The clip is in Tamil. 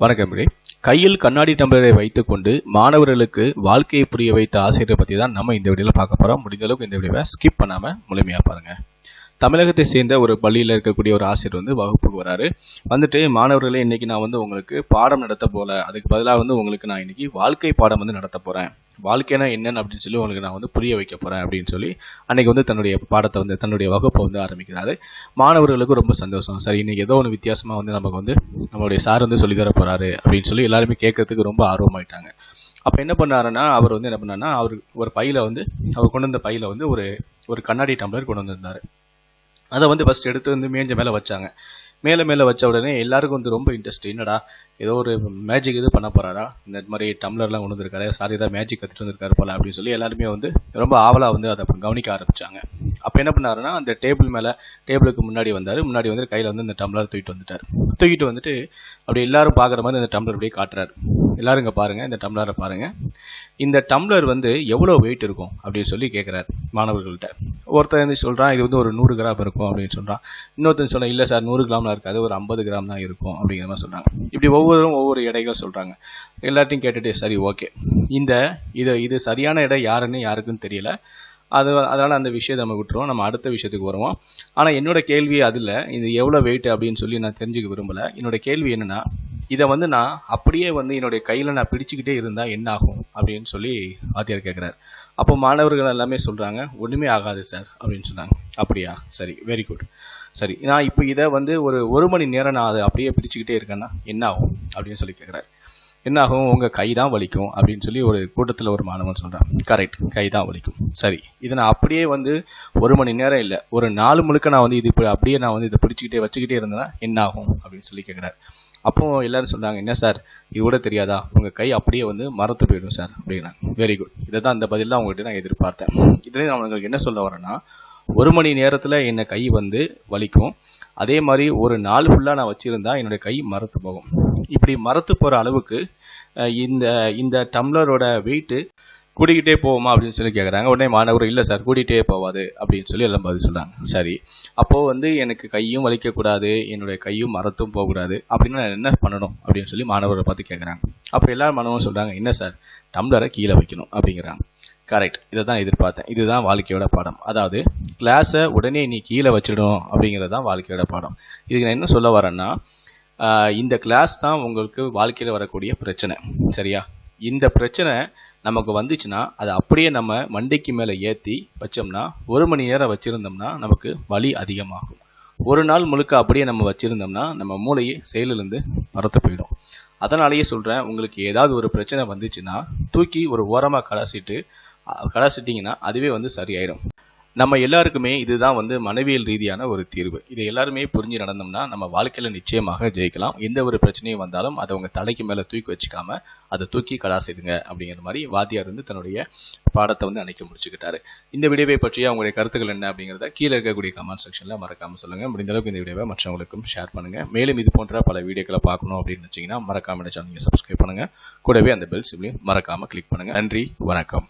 வணக்கம் கையில் கண்ணாடி டம்ளரை வைத்துக்கொண்டு மாணவர்களுக்கு வாழ்க்கையை புரிய வைத்த ஆசிரியரை பற்றி தான் நம்ம இந்த வீடியோவில் பார்க்க போகிறோம் முடிந்த அளவுக்கு இந்த வீடியோவை ஸ்கிப் பண்ணாமல் முழுமையாக பாருங்கள் தமிழகத்தை சேர்ந்த ஒரு பள்ளியில் இருக்கக்கூடிய ஒரு ஆசிரியர் வந்து வகுப்புக்கு வராரு. வந்துட்டு மாணவர்களே இன்னைக்கு நான் வந்து உங்களுக்கு பாடம் நடத்த போல அதுக்கு பதிலாக வந்து உங்களுக்கு நான் இன்னைக்கு வாழ்க்கை பாடம் வந்து நடத்த போகிறேன் வாழ்க்கைனா என்னன்னு அப்படின்னு சொல்லி உங்களுக்கு நான் வந்து புரிய வைக்க போகிறேன் அப்படின்னு சொல்லி அன்னைக்கு வந்து தன்னுடைய பாடத்தை வந்து தன்னுடைய வகுப்பை வந்து ஆரம்பிக்கிறாரு. மாணவர்களுக்கு ரொம்ப சந்தோஷம். சரி இன்னைக்கு ஏதோ ஒன்று வித்தியாசமாக வந்து நமக்கு வந்து நம்மளுடைய சார் வந்து சொல்லித்தர தர போகிறாரு அப்படின்னு சொல்லி எல்லாருமே கேட்கறதுக்கு ரொம்ப ஆர்வமாயிட்டாங்க. அப்போ என்ன பண்ணாருன்னா அவர் வந்து என்ன பண்ணாருன்னா அவர் ஒரு பையில வந்து அவர் கொண்டு வந்த பையில வந்து ஒரு ஒரு கண்ணாடி டம்ளர் கொண்டு வந்திருந்தார். அதை வந்து ஃபஸ்ட் எடுத்து வந்து மேஞ்ச மேலே வச்சாங்க. மேலே மேலே வச்ச உடனே எல்லாருக்கும் வந்து ரொம்ப இன்ட்ரெஸ்ட் என்னடா ஏதோ ஒரு மேஜிக் இது பண்ண போகிறாரா இந்த மாதிரி டம்ளர்லாம் கொண்டு வந்திருக்காரு. சாரி தான் மேஜிக் கற்றுட்டு வந்திருக்காரு போல அப்படின்னு சொல்லி எல்லாருமே வந்து ரொம்ப ஆவலாக வந்து அதை கவனிக்க ஆரம்பித்தாங்க அப்போ என்ன பண்ணாருன்னா அந்த டேபிள் மேலே டேபிளுக்கு முன்னாடி வந்தார். முன்னாடி வந்து கையில் வந்து இந்த டம்ளர் தூக்கிட்டு வந்துட்டார். தூக்கிட்டு வந்துட்டு அப்படி எல்லாரும் பார்க்குற மாதிரி அந்த டம்ளர் அப்படியே காட்டுறாரு. எல்லாரும் இங்கே இந்த டம்ளரை பாருங்கள் இந்த டம்ளர் வந்து எவ்வளோ வெயிட் இருக்கும் அப்படின்னு சொல்லி கேட்குறாரு மாணவர்கள்ட்ட. ஒருத்தர் வந்து சொல்கிறான் இது வந்து ஒரு நூறு கிராம் இருக்கும் அப்படின்னு சொல்கிறான் இன்னொருத்தன் சொல்ல இல்லை சார் நூறு கிராம்லாம் இருக்காது ஒரு ஐம்பது கிராம் தான் இருக்கும் அப்படிங்கிற மாதிரி சொல்கிறாங்க இப்படி ஒவ்வொருவரும் ஒவ்வொரு எடைகள் சொல்கிறாங்க எல்லாத்தையும் கேட்டுட்டு சரி ஓகே. இந்த இது இது சரியான எடை யாருன்னு யாருக்கும் தெரியல. அது அதனால் அந்த விஷயத்தை நம்ம விட்டுருவோம். நம்ம அடுத்த விஷயத்துக்கு வருவோம். ஆனால் என்னோட கேள்வி அதில் இது எவ்வளோ வெயிட் அப்படின்னு சொல்லி நான் தெரிஞ்சுக்க விரும்பலை. என்னோட கேள்வி என்னென்னா இதை வந்து நான் அப்படியே வந்து என்னுடைய கையில் நான் பிடிச்சிக்கிட்டே இருந்தால் என்ன ஆகும் அப்படின்னு சொல்லி ஆத்தியார் கேட்குறாரு அப்போ மாணவர்கள் எல்லாமே சொல்கிறாங்க ஒன்றுமே ஆகாது சார் அப்படின்னு சொன்னாங்க. அப்படியா? சரி வெரி குட் சரி நான் இப்போ இதை வந்து ஒரு ஒரு மணி நேரம் நான் அதை அப்படியே பிடிச்சிக்கிட்டே இருக்கேன்னா என்ன ஆகும் அப்படின்னு சொல்லி கேட்குறாரு என்ன ஆகும் உங்கள் கை தான் வலிக்கும் அப்படின்னு சொல்லி ஒரு கூட்டத்தில் ஒரு மாணவன் சொல்கிறான் கரெக்ட் கை தான் வலிக்கும். சரி இதை நான் அப்படியே வந்து ஒரு மணி நேரம் இல்லை ஒரு நாலு முழுக்க நான் வந்து இது இப்படி அப்படியே நான் வந்து இதை பிடிச்சிக்கிட்டே வச்சுக்கிட்டே இருந்தேன்னா என்ன ஆகும் அப்படின்னு சொல்லி கேட்குறாரு அப்போ எல்லாரும் சொல்றாங்க என்ன சார்? இது கூட தெரியாதா? உங்க கை அப்படியே வந்து மரத்து போயிடும் சார் அப்படின்னா. வெரி குட் இதை தான் அந்த பதில் தான் உங்கள்கிட்ட நான் எதிர்பார்த்தேன். இதுலேயும் நான் உங்களுக்கு என்ன சொல்ல வரேன்னா ஒரு மணி நேரத்தில் என்னை கை வந்து வலிக்கும். அதே மாதிரி ஒரு நாள் ஃபுல்லாக நான் வச்சுருந்தா என்னுடைய கை மரத்து போகும். இப்படி மரத்து போகிற அளவுக்கு இந்த இந்த டம்ளரோட வெயிட்டு கூடிக்கிட்டே போகுமா அப்படின்னு சொல்லி கேட்குறாங்க உடனே மாணவர் இல்லை சார் கூட்டிகிட்டே போவாது அப்படின்னு சொல்லி எல்லாம் பதில் சொல்கிறாங்க சரி. அப்போது வந்து எனக்கு கையும் வலிக்கக்கூடாது என்னுடைய கையும் மரத்தும் போகக்கூடாது அப்படின்னா நான் என்ன பண்ணணும் அப்படின்னு சொல்லி மாணவரை பார்த்து கேட்குறாங்க அப்போ எல்லா மாணவரும் சொல்கிறாங்க என்ன சார் டம்ளரை கீழே வைக்கணும் அப்படிங்கிறாங்க. கரெக்ட் இதை தான் எதிர்பார்த்தேன். இதுதான் வாழ்க்கையோட பாடம். அதாவது கிளாஸை உடனே நீ கீழே வச்சிடணும் அப்படிங்கிறது தான் வாழ்க்கையோட பாடம். இதுக்கு நான் என்ன சொல்ல வரேன்னா இந்த கிளாஸ் தான் உங்களுக்கு வாழ்க்கையில் வரக்கூடிய பிரச்சனை. சரியா? இந்த பிரச்சனை நமக்கு வந்துச்சுன்னா அதை அப்படியே நம்ம மண்டைக்கு மேலே ஏற்றி வச்சோம்னா ஒரு மணி நேரம் வச்சுருந்தோம்னா நமக்கு வலி அதிகமாகும். ஒரு நாள் முழுக்க அப்படியே நம்ம வச்சுருந்தோம்னா நம்ம மூளையை செயலிலிருந்து மறத்து போயிடும். அதனாலேயே சொல்கிறேன் உங்களுக்கு ஏதாவது ஒரு பிரச்சனை வந்துச்சுன்னா தூக்கி ஒரு ஓரமாக கலாசிட்டு கலாசிட்டிங்கன்னா அதுவே வந்து சரியாயிடும் நம்ம எல்லாருக்குமே இதுதான் வந்து மனவியல் ரீதியான ஒரு தீர்வு. இதை எல்லாருமே புரிஞ்சு நடந்தோம்னா நம்ம வாழ்க்கையில நிச்சயமாக ஜெயிக்கலாம். எந்த ஒரு பிரச்சனையும் வந்தாலும் அதை உங்க தலைக்கு மேல தூக்கி வச்சுக்காம அதை தூக்கி கலாசிடுங்க அப்படிங்கிற மாதிரி வாத்தியார் வந்து தன்னுடைய பாடத்தை வந்து அன்னைக்கு முடிச்சுக்கிட்டாரு. இந்த வீடியோவை பற்றிய அவங்களுடைய கருத்துக்கள் என்ன அப்படிங்கிறத கீழே இருக்கக்கூடிய கமெண்ட் செக்ஷன்ல மறக்காம சொல்லுங்க. முடிந்த அளவுக்கு இந்த வீடியோவை மற்றவங்களுக்கும் ஷேர் பண்ணுங்க. மேலும் இது போன்ற பல வீடியோக்களை பார்க்கணும் அப்படின்னு நினைச்சீங்கன்னா மறக்காம சேனல் சப்ஸ்கிரைப் பண்ணுங்க. கூடவே அந்த பெல் சிம்லையும் மறக்காம கிளிக் பண்ணுங்க. நன்றி. வணக்கம்.